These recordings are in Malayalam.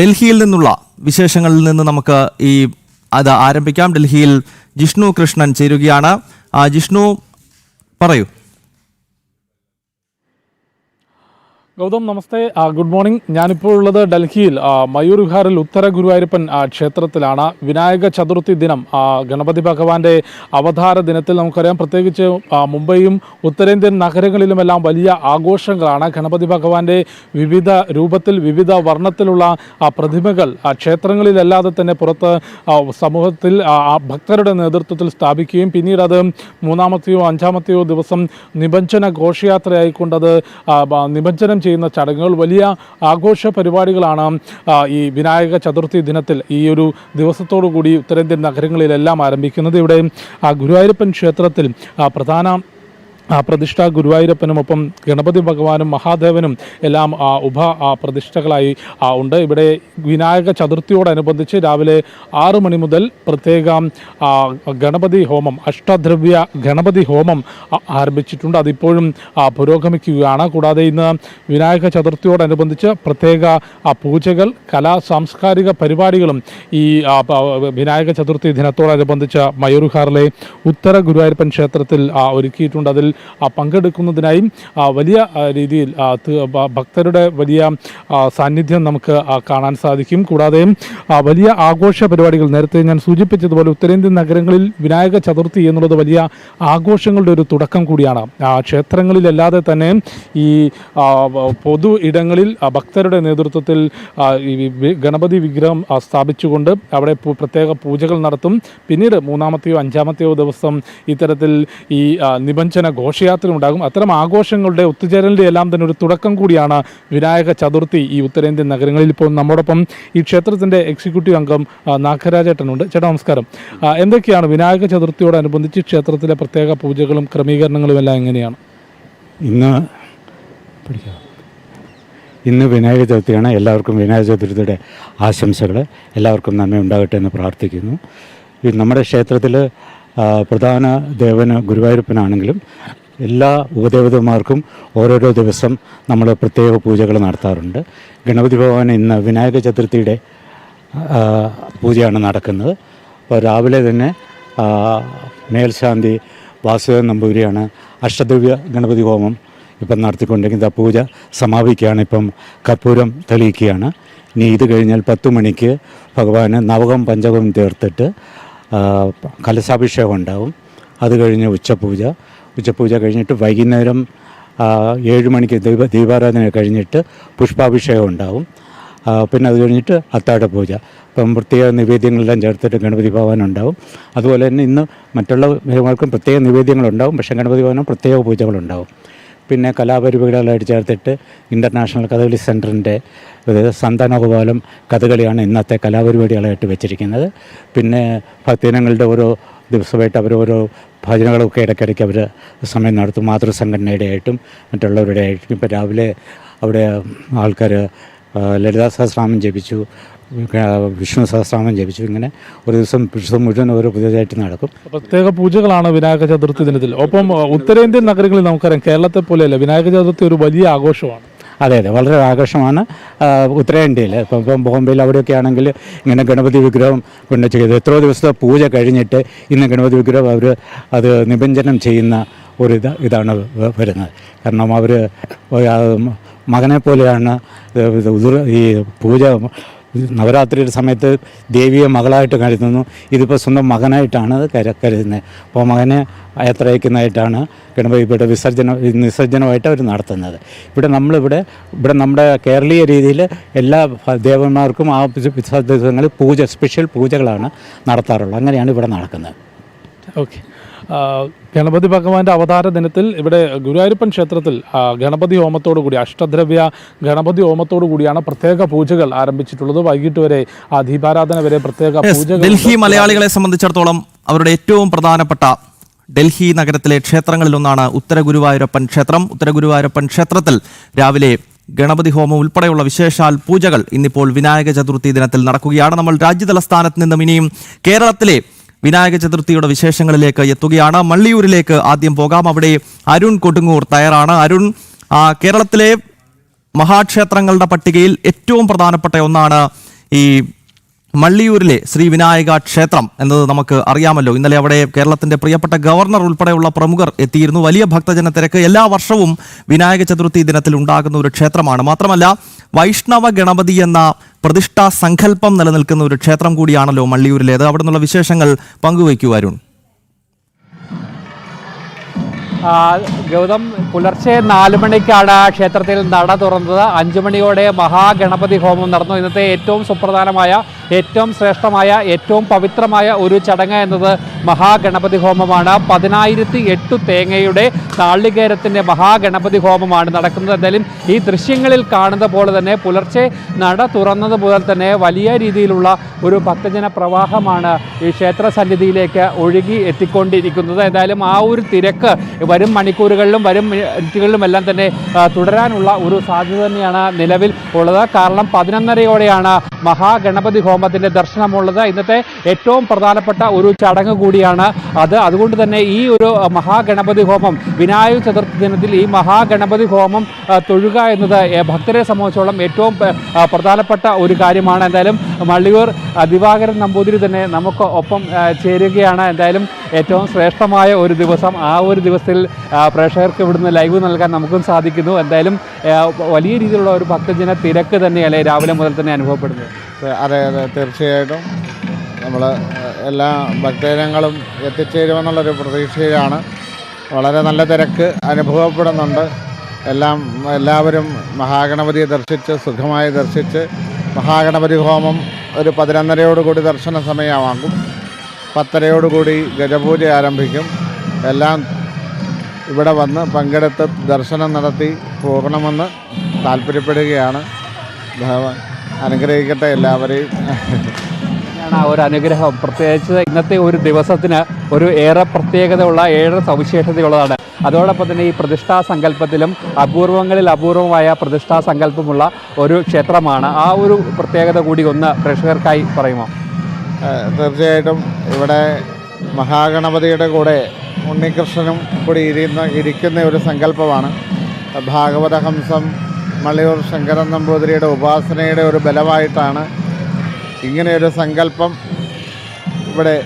ഡൽഹിയിൽ നിന്നുള്ള വിശേഷങ്ങളിൽ നിന്ന് നമുക്ക് ഈ അത് ആരംഭിക്കാം. ഡൽഹിയിൽ ജിഷ്ണു കൃഷ്ണൻ ചേരുകയാണ്. ജിഷ്ണു പറയൂ. ഗൗതം നമസ്തേ. ഗുഡ് മോർണിംഗ് ഞാനിപ്പോൾ ഉള്ളത് ഡൽഹിയിൽ. മയൂർ വിഹാറിൽ ഉത്തര ഗുരുവായൂരപ്പൻ ക്ഷേത്രത്തിലാണ്. വിനായക ചതുർത്ഥി ദിനം ഗണപതി ഭഗവാന്റെ അവതാര ദിനത്തിൽ നമുക്കറിയാം. പ്രത്യേകിച്ച് മുംബൈയും ഉത്തരേന്ത്യൻ നഗരങ്ങളിലുമെല്ലാം വലിയ ആഘോഷങ്ങളാണ് ഗണപതി ഭഗവാന്റെ വിവിധ രൂപത്തിൽ വിവിധ വർണത്തിലുള്ള പ്രതിമകൾ ക്ഷേത്രങ്ങളിലല്ലാതെ തന്നെ പുറത്ത് സമൂഹത്തിൽ ഭക്തരുടെ നേതൃത്വത്തിൽ സ്ഥാപിക്കുകയും പിന്നീട് അത് മൂന്നാമത്തെയോ അഞ്ചാമത്തെയോ ദിവസം നിബഞ്ജന ഘോഷയാത്രയായിക്കൊണ്ടത് നിബഞ്ജനം ചെയ്യുന്ന ചടങ്ങുകൾ. വലിയ ആഘോഷ പരിപാടികളാണ് ഈ വിനായക ചതുർത്ഥി ദിനത്തിൽ ഈ ഒരു ദിവസത്തോടു കൂടി ഉത്തരേന്ത്യൻ നഗരങ്ങളിലെല്ലാം ആരംഭിക്കുന്നത്. ഇവിടെ ഗുരുവായൂരപ്പൻ ക്ഷേത്രത്തിൽ പ്രധാന പ്രതിഷ്ഠ ഗുരുവായൂരപ്പനുമൊപ്പം ഗണപതി ഭഗവാനും മഹാദേവനും എല്ലാം ആ, ഉപ ആ, പ്രതിഷ്ഠകളായി ആ, ഉണ്ട്. ഇവിടെ വിനായക ചതുർത്ഥിയോടനുബന്ധിച്ച് രാവിലെ ആറ് മണി മുതൽ പ്രത്യേക ഗണപതി ഹോമം അഷ്ടദ്രവ്യ ഗണപതി ഹോമം ആരംഭിച്ചിട്ടുണ്ട്. അതിപ്പോഴും ആ, പുരോഗമിക്കുകയാണ്. കൂടാതെ ഇന്ന് വിനായക ചതുർത്ഥിയോടനുബന്ധിച്ച് പ്രത്യേക ആ, പൂജകൾ കലാ സാംസ്കാരിക പരിപാടികളും ഈ വിനായക ചതുർത്ഥി ദിനത്തോടനുബന്ധിച്ച് മയൂർഹാറിലെ ഉത്തര ഗുരുവായൂരപ്പൻ ക്ഷേത്രത്തിൽ ആ, ഒരുക്കിയിട്ടുണ്ട്. അതിൽ ആ, പങ്കെടുക്കുന്നതിനായി വലിയ രീതിയിൽ ഭക്തരുടെ വലിയ സാന്നിധ്യം നമുക്ക് കാണാൻ സാധിക്കും. കൂടാതെ വലിയ ആഘോഷ പരിപാടികൾ നേരത്തെ ഞാൻ സൂചിപ്പിച്ചതുപോലെ ഉത്തരേന്ത്യൻ നഗരങ്ങളിൽ വിനായക ചതുർത്ഥി എന്നുള്ളത് വലിയ ആഘോഷങ്ങളുടെ ഒരു തുടക്കം കൂടിയാണ്. ക്ഷേത്രങ്ങളിലല്ലാതെ തന്നെ ഈ പൊതു ഇടങ്ങളിൽ ഭക്തരുടെ നേതൃത്വത്തിൽ ഗണപതി വിഗ്രഹം സ്ഥാപിച്ചുകൊണ്ട് അവിടെ പ്രത്യേക പൂജകൾ നടത്തും. പിന്നീട് മൂന്നാമത്തെയോ അഞ്ചാമത്തെയോ ദിവസം ഇത്തരത്തിൽ ഈ നിബഞ്ജന ഘോഷയാത്ര ഉണ്ടാകും അത്തരം ആഘോഷങ്ങളുടെ ഒത്തുചേരലിന്റെ എല്ലാം തന്നെ ഒരു തുടക്കം കൂടിയാണ് വിനായക ചതുർത്ഥി ഈ ഉത്തരേന്ത്യൻ നഗരങ്ങളിൽ ഇപ്പോൾ നമ്മോടൊപ്പം ഈ ക്ഷേത്രത്തിന്റെ എക്സിക്യൂട്ടീവ് അംഗം നാഗരാജേട്ടനുണ്ട്. ചേട്ടാ നമസ്കാരം. എന്തൊക്കെയാണ് വിനായക ചതുർത്ഥിയോടനുബന്ധിച്ച് ക്ഷേത്രത്തിലെ പ്രത്യേക പൂജകളും ക്രമീകരണങ്ങളും എല്ലാം എങ്ങനെയാണ്? ഇന്ന് ഇന്ന് വിനായക ചതുർത്ഥിയാണ്. എല്ലാവർക്കും വിനായക ചതുർത്ഥിയുടെ ആശംസകൾ. എല്ലാവർക്കും നന്മ ഉണ്ടാകട്ടെ എന്ന് പ്രാർത്ഥിക്കുന്നു. നമ്മുടെ ക്ഷേത്രത്തിൽ പ്രധാന ദേവന് ഗുരുവായൂരപ്പനാണെങ്കിലും എല്ലാ ഉപദേവതമാർക്കും ഓരോരോ ദിവസം നമ്മൾ പ്രത്യേക പൂജകൾ നടത്താറുണ്ട്. ഗണപതി ഭഗവാൻ ഇന്ന് വിനായക ചതുർത്ഥിയുടെ പൂജയാണ് നടക്കുന്നത്. അപ്പോൾ രാവിലെ തന്നെ മേൽശാന്തി വാസുദേവൻ നമ്പൂരിയാണ് അഷ്ടദ്രവ്യ ഗണപതി ഹോമം ഇപ്പം നടത്തിക്കൊണ്ടിരിക്കുന്നത്. ആ പൂജ സമാപിക്കുകയാണ്. ഇപ്പം കർപ്പൂരം തെളിയിക്കുകയാണ്. ഇനി ഇത് കഴിഞ്ഞാൽ പത്ത് മണിക്ക് ഭഗവാന് നവകം പഞ്ചകം തീർത്തിട്ട് കലശാഭിഷേകം ഉണ്ടാവും. അത് കഴിഞ്ഞ് ഉച്ചപൂജ. ഉച്ചപൂജ കഴിഞ്ഞിട്ട് വൈകുന്നേരം ഏഴ് മണിക്ക് ദീപ ദീപാരാധന കഴിഞ്ഞിട്ട് പുഷ്പാഭിഷേകം ഉണ്ടാവും. പിന്നെ അത് കഴിഞ്ഞിട്ട് അത്താഴ പൂജ. ഇപ്പം പ്രത്യേക നിവേദ്യങ്ങളെല്ലാം ചേർത്തിട്ട് ഗണപതി ഭവൻ ഉണ്ടാവും. അതുപോലെ തന്നെ ഇന്ന് മറ്റുള്ള ദേവന്മാർക്കും പ്രത്യേക നിവേദ്യങ്ങളുണ്ടാവും പക്ഷേ ഗണപതി ഭവനും പ്രത്യേക പൂജകളുണ്ടാവും പിന്നെ കലാപരിപാടികളായിട്ട് ചേർത്തിട്ട് ഇന്റർനാഷണൽ കഥകളി സെന്ററിന്റെ സന്താനഗോപാലം കഥകളിയാണ് ഇന്നത്തെ കലാപരിപാടികളായിട്ട് വെച്ചിരിക്കുന്നത്. പിന്നെ ഭക്തജനങ്ങളുടെ ഓരോ ദിവസമായിട്ട് അവർ ഓരോ ഭജനകളൊക്കെ ഇടയ്ക്കിടയ്ക്ക് അവർ സമയം നടത്തും. മാതൃസംഘടനയുടെ ആയിട്ടും മറ്റുള്ളവരുടെ ആയിട്ടും ഇപ്പോൾ രാവിലെ അവിടെ ആൾക്കാർ ലളിതാ സഹസ്രാമം ജപിച്ചു വിഷ്ണു സഹസ്രാമം ജപിച്ചു. ഇങ്ങനെ ഒരു ദിവസം ദിവസം മുഴുവൻ ഓരോ പുതിയതായിട്ട് നടക്കും. പ്രത്യേക പൂജകളാണ് വിനായക ചതുർത്ഥി ദിനത്തിൽ. ഒപ്പം ഉത്തരേന്ത്യൻ നഗരങ്ങളിൽ നമുക്കറിയാം കേരളത്തെ പോലെയല്ല വിനായക ചതുർത്ഥി ഒരു വലിയ ആഘോഷമാണ്. അതെ അതെ. വളരെ ആകർഷമാണ്. ഉത്തരേന്ത്യയിൽ ഇപ്പം ഇപ്പം ബോംബെയിൽ അവിടെയൊക്കെ ആണെങ്കിൽ ഇങ്ങനെ ഗണപതി വിഗ്രഹം കൊണ്ട് ചെയ്ത് എത്രയോ ദിവസത്തെ പൂജ കഴിഞ്ഞിട്ട് ഇന്ന് ഗണപതി വിഗ്രഹം അവർ അത് നിബഞ്ജനം ചെയ്യുന്ന ഒരു ഇത് ഇതാണ് വരുന്നത്. കാരണം അവർ മകനെ പോലെയാണ് ഈ പൂജ നവരാത്രിയുടെ സമയത്ത് ദേവിയെ മകളായിട്ട് കരുതുന്നു. ഇതിപ്പോൾ സ്വന്തം മകനായിട്ടാണ് കരുതുന്നത്. അപ്പോൾ മകനെ യാത്രയക്കുന്നതായിട്ടാണ് ഗണപതിയുടെ വിസർജനം വിസർജനമായിട്ട് അവർ നടത്തുന്നത്. ഇവിടെ നമ്മളിവിടെ ഇവിടെ നമ്മുടെ കേരളീയ രീതിയിൽ എല്ലാ ദേവന്മാർക്കും ആ വിസർജനങ്ങളിൽ പൂജ സ്പെഷ്യൽ പൂജകളാണ് നടത്താറുള്ളത്. അങ്ങനെയാണ് ഇവിടെ നടക്കുന്നത്. ഓക്കെ. ഗണപതി ഭഗവാന്റെ അവതാര ദിനത്തിൽ ഇവിടെ ഗുരുവായൂരപ്പൻ ക്ഷേത്രത്തിൽ ഗണപതി ഹോമത്തോടു കൂടി അഷ്ടദ്രവ്യ ഗണപതി ഹോമത്തോടു കൂടിയാണ് പ്രത്യേക പൂജകൾ ആരംഭിച്ചിട്ടുള്ളത്. വൈകിട്ട് വരെ ആ ദീപാരാധന വരെ പ്രത്യേക പൂജകൾ ഡൽഹി മലയാളികളെ സംബന്ധിച്ചിടത്തോളം അവരുടെ ഏറ്റവും പ്രധാനപ്പെട്ട ഡൽഹി നഗരത്തിലെ ക്ഷേത്രങ്ങളിലൊന്നാണ് ഉത്തര ഗുരുവായൂരപ്പൻ ക്ഷേത്രം. ഉത്തര ഗുരുവായൂരപ്പൻ ക്ഷേത്രത്തിൽ രാവിലെ ഗണപതി ഹോമം ഉൾപ്പെടെയുള്ള വിശേഷാൽ പൂജകൾ ഇന്നിപ്പോൾ വിനായക ചതുർത്ഥി ദിനത്തിൽ നടക്കുകയാണ്. നമ്മൾ രാജ്യതലസ്ഥാനത്ത് നിന്നും ഇനിയും കേരളത്തിലെ വിനായക ചതുർത്ഥിയുടെ വിശേഷങ്ങളിലേക്ക് എത്തുകയാണ്. മള്ളിയൂരിലേക്ക് ആദ്യം പോകാം. അവിടെ അരുൺ കൊടുങ്ങൂർ തയ്യാറാണ്. അരുൺ കേരളത്തിലെ മഹാക്ഷേത്രങ്ങളുടെ പട്ടികയിൽ ഏറ്റവും പ്രധാനപ്പെട്ട ഒന്നാണ് ഈ മള്ളിയൂരിലെ ശ്രീ വിനായക ക്ഷേത്രം എന്നത് നമുക്ക് അറിയാമല്ലോ. ഇന്നലെ അവിടെ കേരളത്തിന്റെ പ്രിയപ്പെട്ട ഗവർണർ ഉൾപ്പെടെയുള്ള പ്രമുഖർ എത്തിയിരുന്നു. വലിയ ഭക്തജന തിരക്ക് എല്ലാ വർഷവും വിനായക ചതുർത്ഥി ദിനത്തിൽ ഉണ്ടാകുന്ന ഒരു ക്ഷേത്രമാണ്. മാത്രമല്ല വൈഷ്ണവ ഗണപതി എന്ന പ്രതിഷ്ഠാ സങ്കല്പം നിലനിൽക്കുന്ന ഒരു ക്ഷേത്രം കൂടിയാണല്ലോ മള്ളിയൂരിലേത് അവിടെ നിന്നുള്ള വിശേഷങ്ങൾ പങ്കുവയ്ക്കൂ ഗൗതം പുലർച്ചെ നാല് മണിക്കാണ് ക്ഷേത്രത്തിൽ നട തുറന്നത്. അഞ്ചു മണിയോടെ മഹാഗണപതി ഹോമം നടന്നു. ഇന്നത്തെ ഏറ്റവും സുപ്രധാനമായ ഏറ്റവും ശ്രേഷ്ഠമായ ഏറ്റവും പവിത്രമായ ഒരു ചടങ്ങ് എന്നത് മഹാഗണപതി ഹോമമാണ്. പതിനായിരത്തി എട്ട് തേങ്ങയുടെ താള്ളികേരത്തിന്റെ മഹാഗണപതി ഹോമമാണ് നടക്കുന്നത്. എന്തായാലും ഈ ദൃശ്യങ്ങളിൽ കാണുന്ന പോലെ തന്നെ പുലർച്ചെ നട തുറന്നത് മുതൽ തന്നെ വലിയ രീതിയിലുള്ള ഒരു ഭക്തജന പ്രവാഹമാണ് ഈ ക്ഷേത്ര സന്നിധിയിലേക്ക് ഒഴുകി എത്തിക്കൊണ്ടിരിക്കുന്നത്. എന്തായാലും ആ ഒരു തിരക്ക് വരും മണിക്കൂറുകളിലും വരും മിനിറ്റുകളിലും എല്ലാം തന്നെ തുടരാനുള്ള ഒരു സാധ്യത തന്നെയാണ് നിലവിൽ ഉള്ളത്. കാരണം പതിനൊന്നരയോടെയാണ് മഹാഗണപതി ഹോമത്തിന്റെ ദർശനമുള്ളത്. ഇന്നത്തെ ഏറ്റവും പ്രധാനപ്പെട്ട ഒരു ചടങ്ങ് കൂടിയാണ് അത്. അതുകൊണ്ട് തന്നെ ഈ ഒരു മഹാഗണപതി ഹോമം വിനായക ചതുർത്ഥി ദിനത്തിൽ ഈ മഹാഗണപതി ഹോമം തൊഴുക എന്നത് ഭക്തരെ സംബന്ധിച്ചോളം ഏറ്റവും പ്രധാനപ്പെട്ട ഒരു കാര്യമാണ്. എന്തായാലും മള്ളിയൂർ ദിവാകരൻ നമ്പൂതിരി തന്നെ നമുക്ക് ഒപ്പം ചേരുകയാണ്. എന്തായാലും ഏറ്റവും ശ്രേഷ്ഠമായ ഒരു ദിവസം ആ ഒരു ദിവസത്തിൽ പ്രേക്ഷകർക്ക് ഇവിടുന്ന് ലൈവ് നൽകാൻ നമുക്കും സാധിക്കുന്നു. എന്തായാലും വലിയ രീതിയിലുള്ള ഒരു ഭക്തജന തിരക്ക് തന്നെയല്ലേ രാവിലെ മുതൽ തന്നെ അനുഭവപ്പെടുന്നത്? അതെ അതെ തീർച്ചയായിട്ടും. നമ്മൾ എല്ലാ ഭക്തജനങ്ങളും എത്തിച്ചേരുമെന്നുള്ളൊരു പ്രതീക്ഷയിലാണ്. വളരെ നല്ല തിരക്ക് അനുഭവപ്പെടുന്നുണ്ട്. എല്ലാം എല്ലാവരും മഹാഗണപതിയെ ദർശിച്ച് സുഖമായി ദർശിച്ച് മഹാഗണപതി ഹോമം ഒരു പതിനൊന്നരയോടുകൂടി ദർശന സമയമാകും. പത്തരയോടുകൂടി ഗജപൂജ ആരംഭിക്കും. എല്ലാം ഇവിടെ വന്ന് പങ്കെടുത്ത് ദർശനം നടത്തി പോകണമെന്ന് താല്പര്യപ്പെടുകയാണ്. അനുഗ്രഹിക്കട്ടെ എല്ലാവരെയും. ഒരു അനുഗ്രഹം. പ്രത്യേകിച്ച് ഇന്നത്തെ ഒരു ദിവസത്തിന് ഒരു ഏറെ പ്രത്യേകതയുള്ള ഏറെ സവിശേഷതയുള്ളതാണ്. അതോടൊപ്പം തന്നെ ഈ പ്രതിഷ്ഠാ സങ്കല്പത്തിലും അപൂർവങ്ങളിൽ അപൂർവമായ പ്രതിഷ്ഠാ സങ്കല്പമുള്ള ഒരു ക്ഷേത്രമാണ്. ആ ഒരു പ്രത്യേകത കൂടി ഒന്ന് പ്രേക്ഷകർക്കായി പറയുമോ? തീർച്ചയായിട്ടും ഇവിടെ മഹാഗണപതിയുടെ കൂടെ ഉണ്ണികൃഷ്ണനും കൂടി ഇരിക്കുന്ന ഇരിക്കുന്ന ഒരു സങ്കല്പമാണ്. ഭാഗവതഹംസം മലയൂർ ശങ്കരൻ നമ്പൂതിരിയുടെ ഉപാസനയുടെ ഒരു ബലമായിട്ടാണ് ഇങ്ങനെയൊരു സങ്കല്പം ഇവിടെ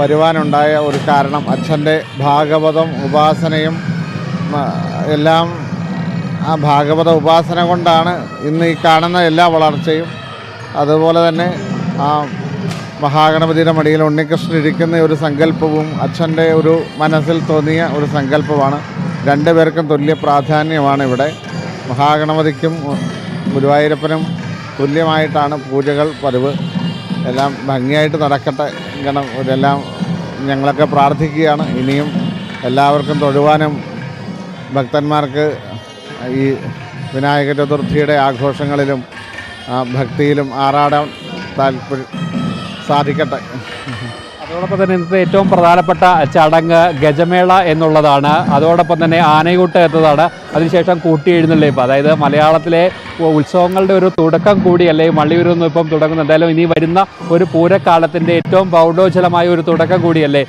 വരുവാനുണ്ടായ ഒരു കാരണം. അച്ഛന്റെ ഭാഗവതം ഉപാസനയും എല്ലാം ആ ഭാഗവത ഉപാസന കൊണ്ടാണ് ഇന്ന് ഈ കാണുന്ന എല്ലാ വളർച്ചയും. അതുപോലെ തന്നെ ആ മഹാഗണപതിയുടെ മടിയിൽ ഉണ്ണികൃഷ്ണൻ ഇരിക്കുന്ന ഒരു സങ്കല്പവും അച്ഛന്റെ ഒരു മനസ്സിൽ തോന്നിയ ഒരു സങ്കല്പമാണ്. രണ്ടുപേർക്കും തുല്യ പ്രാധാന്യമാണ് ഇവിടെ. മഹാഗണപതിക്കും ഗുരുവായൂരപ്പനും തുല്യമായിട്ടാണ് പൂജകൾ പതിവ്. എല്ലാം ഭംഗിയായിട്ട് നടക്കട്ടെ ഗണം ഇതെല്ലാം ഞങ്ങളൊക്കെ പ്രാർത്ഥിക്കുകയാണ്. ഇനിയും എല്ലാവർക്കും തൊഴുവാനും ഭക്തന്മാർക്ക് ഈ വിനായക ചതുർത്ഥിയുടെ ആഘോഷങ്ങളിലും ഭക്തിയിലും ആറാടാൻ താല്പര്യം സാധിക്കട്ടെ. അതോടൊപ്പം തന്നെ ഇന്നത്തെ ഏറ്റവും പ്രധാനപ്പെട്ട ചടങ്ങ് ഗജമേള എന്നുള്ളതാണ്. അതോടൊപ്പം തന്നെ ആനയൂട്ട് എന്നതാണ് അതിനുശേഷം കൂട്ടിയെഴുന്നള്ളിപ്പ് അതായത് മലയാളത്തിലെ ഉത്സവങ്ങളുടെ ഒരു തുടക്കം കൂടിയല്ലേ ഈ മള്ളിയൂരൊന്നും ഇപ്പം തുടങ്ങുന്നു എന്തായാലും ഇനി വരുന്ന ഒരു പൂരക്കാലത്തിന്റെ ഏറ്റവും പ്രൗഢോജ്വലമായ ഒരു തുടക്കം കൂടിയല്ലേ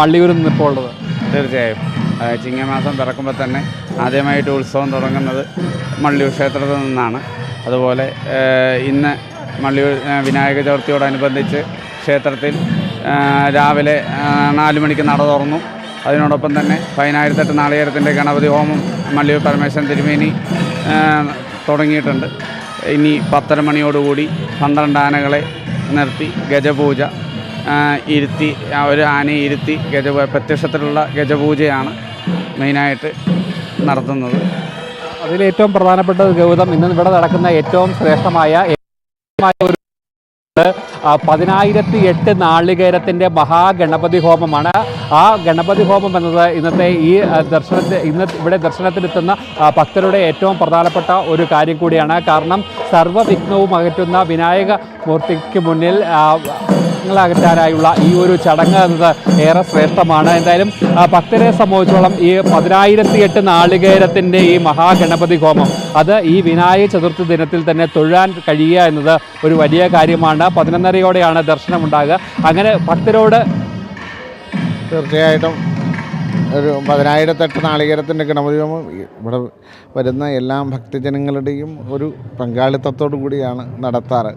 മള്ളിയൂരിൽ നിന്നിപ്പോൾ ഉള്ളത്. തീർച്ചയായും. ചിങ്ങമാസം പിറക്കുമ്പോൾ തന്നെ ആദ്യമായിട്ട് ഉത്സവം തുടങ്ങുന്നത് മള്ളിയൂർ ക്ഷേത്രത്തിൽ നിന്നാണ്. അതുപോലെ ഇന്ന് മള്ളിയൂർ വിനായക ചതുർത്ഥിയോടനുബന്ധിച്ച് ക്ഷേത്രത്തിൽ രാവിലെ നാല് മണിക്ക് നട തുറന്നു. അതിനോടൊപ്പം തന്നെ പതിനായിരത്തെട്ട് നാളികേരത്തിന്റെ ഗണപതി ഹോമം മള്ളിയൂർ പരമേശ്വരൻ തിരുമേനി തുടങ്ങിയിട്ടുണ്ട്. ഇനി പത്തര മണിയോടുകൂടി പന്ത്രണ്ട് ആനകളെ നിർത്തി ഗജപൂജ ഇരുത്തി ഒരു ആനയെ ഇരുത്തി ഗജ പ്രത്യക്ഷത്തിലുള്ള ഗജപൂജയാണ് മെയിനായിട്ട് നടത്തുന്നത്. അതിലേറ്റവും പ്രധാനപ്പെട്ട ഗൗതം ഇന്ന് ഇവിടെ നടക്കുന്ന ഏറ്റവും ശ്രേഷ്ഠമായ ഒരു പതിനായിരത്തി എട്ട് നാളികേരത്തിന്റെ മഹാഗണപതി ഹോമമാണ്. ആ ഗണപതി ഹോമം എന്നത് ഇന്നത്തെ ഈ ദർശനത്തെ ദർശനത്തിൽ ഇന്ന് ഇവിടെ ദർശനത്തിനെത്തുന്ന ഭക്തരുടെ ഏറ്റവും പ്രധാനപ്പെട്ട ഒരു കാര്യം കൂടിയാണ്. കാരണം സർവവിഘ്നവും അകറ്റുന്ന വിനായക മൂർത്തിക്ക് മുന്നിൽ അകറ്റാനായുള്ള ഈ ഒരു ചടങ്ങ് എന്നത് ഏറെ ശ്രേഷ്ഠമാണ്. എന്തായാലും ഭക്തരെ സംബന്ധിച്ചോളം ഈ പതിനായിരത്തി എട്ട് നാളികേരത്തിന്റെ ഈ മഹാഗണപതി ഹോമം അത് ഈ വിനായക ചതുർത്ഥി ദിനത്തിൽ തന്നെ തൊഴാൻ കഴിയുക എന്നത് ഒരു വലിയ കാര്യമാണ്. പതിനൊന്നരയോടെയാണ് ദർശനം ഉണ്ടാകുക അങ്ങനെ ഭക്തരോട് തീർച്ചയായിട്ടും ഒരു പതിനായിരത്തെട്ട് നാളികേരത്തിന്റെ ഗണപതി ഹോമം ഈ- ഇവിടെ വരുന്ന എല്ലാ ഭക്തജനങ്ങളുടെയും ഒരു പങ്കാളിത്തത്തോടു കൂടിയാണ് നടത്താറ്.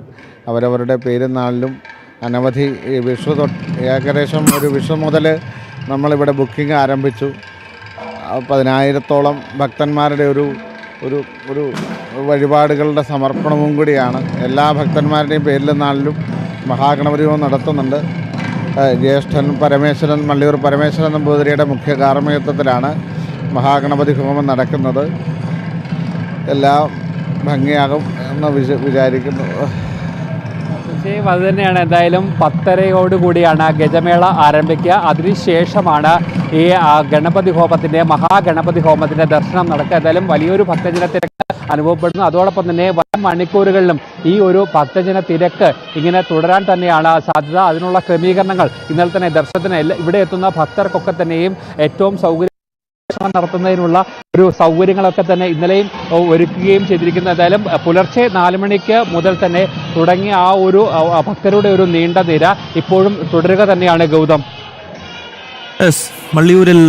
അവരവരുടെ പേരുന്നാളിലും അനവധി വിഷു തൊട്ട് ഏകദേശം ഒരു വിഷു മുതൽ നമ്മളിവിടെ ബുക്കിംഗ് ആരംഭിച്ചു. പതിനായിരത്തോളം ഭക്തന്മാരുടെ ഒരു ഒരു ഒരു വഴിപാടുകളുടെ സമർപ്പണവും കൂടിയാണ്. എല്ലാ ഭക്തന്മാരുടെയും പേരിലും നാളിലും ഹോമം നടത്തുന്നുണ്ട്. ജ്യേഷ്ഠൻ പരമേശ്വരൻ മള്ളിയൂർ പരമേശ്വരൻ നമ്പൂതിരിയുടെ മുഖ്യ കാർമ്മികത്വത്തിലാണ് മഹാഗണപതി ഹോമം നടക്കുന്നത്. എല്ലാം ഭംഗിയാകും എന്ന് വിച വിചാരിക്കുന്നു. തീർച്ചയായും അത് തന്നെയാണ്. എന്തായാലും പത്തരയോട് കൂടിയാണ് ഗജമേള ആരംഭിക്കുക. അതിനുശേഷമാണ് ഈ ഗണപതി ഹോമത്തിന്റെ മഹാഗണപതി ഹോമത്തിന്റെ ദർശനം നടക്കുക. എന്തായാലും വലിയൊരു ഭക്തജന തിരക്ക് അനുഭവപ്പെടുന്നു. അതോടൊപ്പം തന്നെ വരും മണിക്കൂറുകളിലും ഈ ഒരു ഭക്തജന തിരക്ക് ഇങ്ങനെ തുടരാൻ തന്നെയാണ് സാധ്യത. അതിനുള്ള ക്രമീകരണങ്ങൾ ഇന്നലെ തന്നെ ദർശനത്തിന് ഇവിടെ എത്തുന്ന ഭക്തർക്കൊക്കെ തന്നെയും ഏറ്റവും സൗകര്യം ദർശനം നടത്തുന്നതിനുള്ള ഒരു സൗകര്യങ്ങളൊക്കെ തന്നെ ഇന്നലെയും ഒരുക്കുകയും ചെയ്തിരിക്കുന്നത് അഹ്, പുലർച്ചെ നാല് മണിക്ക് മുതൽ തന്നെ തുടങ്ങിയ ആ ഒരു ഭക്തരുടെ ഒരു നീണ്ട നിര ഇപ്പോഴും തുടരുക തന്നെയാണ് ഗൗതം. മള്ളിയൂരിൽ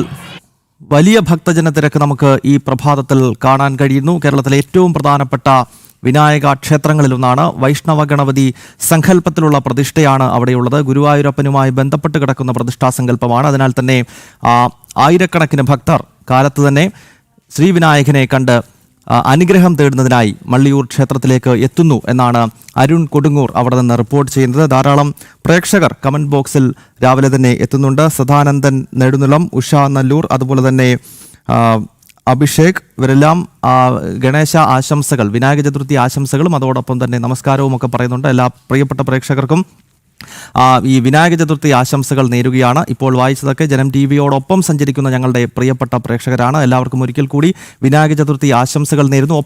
വലിയ ഭക്തജന തിരക്ക് നമുക്ക് ഈ പ്രഭാതത്തിൽ കാണാൻ കഴിയുന്നു. കേരളത്തിലെ ഏറ്റവും പ്രധാനപ്പെട്ട വിനായക ക്ഷേത്രങ്ങളിലൊന്നാണ് വൈഷ്ണവ ഗണപതി സങ്കല്പത്തിലുള്ള പ്രതിഷ്ഠയാണ് അവിടെയുള്ളത്. ഗുരുവായൂരപ്പനുമായി ബന്ധപ്പെട്ട് കിടക്കുന്ന പ്രതിഷ്ഠാ സങ്കല്പമാണ്. അതിനാൽ തന്നെ ആയിരക്കണക്കിന് ഭക്തർ കാലത്ത് തന്നെ ശ്രീവിനായകനെ കണ്ട് അനുഗ്രഹം തേടുന്നതിനായി മള്ളിയൂർ ക്ഷേത്രത്തിലേക്ക് എത്തുന്നു എന്നാണ് അരുൺ കൊടുങ്ങൂർ അവിടെ നിന്ന് റിപ്പോർട്ട് ചെയ്യുന്നത്. ധാരാളം പ്രേക്ഷകർ കമന്റ് ബോക്സിൽ രാവിലെ തന്നെ എത്തുന്നുണ്ട്. സദാനന്ദൻ നെടുനിളം ഉഷ നല്ലൂർ അതുപോലെ തന്നെ അഭിഷേക് ഇവരെല്ലാം ഗണേശ ആശംസകൾ വിനായക ചതുർത്ഥി ആശംസകളും അതോടൊപ്പം തന്നെ നമസ്കാരവും ഒക്കെ പറയുന്നുണ്ട്. എല്ലാ പ്രിയപ്പെട്ട പ്രേക്ഷകർക്കും ഈ വിനായക ചതുർത്ഥി ആശംസകൾ നേരുകയാണ്. ഇപ്പോൾ വായിച്ചതൊക്കെ ജനം ടി വിയോടൊപ്പം സഞ്ചരിക്കുന്ന ഞങ്ങളുടെ പ്രിയപ്പെട്ട പ്രേക്ഷകരാണ്. എല്ലാവർക്കും ഒരിക്കൽ കൂടി വിനായക ചതുർത്ഥി ആശംസകൾ നേരുന്നു.